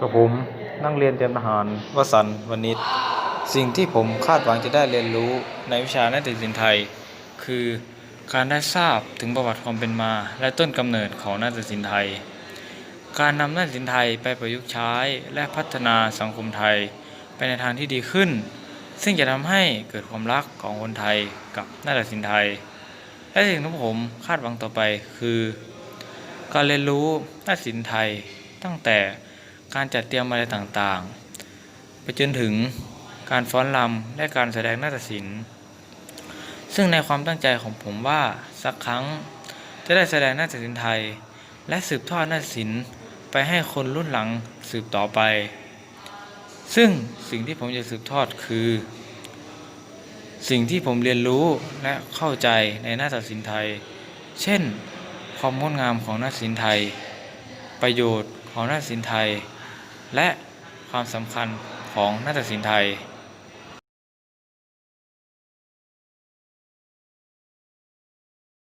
กับผมนักเรียนเตรียมทหารวสันต์วณิชสิ่งที่ผมคาดหวังจะได้เรียนรู้ในวิชานาฏศิลป์ไทย คือการได้ทราบถึงประวัติความเป็นมา และต้นกำเนิดของนาฏศิลป์ไทย การนำนาฏศิลป์ไทยไปประยุกต์ใช้และพัฒนาสังคมไทยไปในทางที่ดีขึ้น ซึ่งจะทำให้เกิดความรักของคนไทยกับนาฏศิลป์ไทย และสิ่งที่ผมคาดหวังต่อไปคือ การเรียนรู้นาฏศิลป์ไทยตั้งแต่ การจัดเตรียมอะไรต่างๆ ไปจนถึงการฟ้อนรำและการแสดงนาฏศิลป์ ซึ่งในความตั้งใจของผมว่าสักครั้งจะได้แสดงนาฏศิลป์ไทย และสืบทอดนาฏศิลป์ไปให้คนรุ่นหลังสืบต่อไป ซึ่งสิ่งที่ผมจะสืบทอดคือ สิ่งที่ผมเรียนรู้และเข้าใจในนาฏศิลป์ไทย เช่น ความงดงามของนาฏศิลป์ไทย ประโยชน์ของนาฏศิลป์ไทย และความสำคัญของนาฏศิลป์ไทย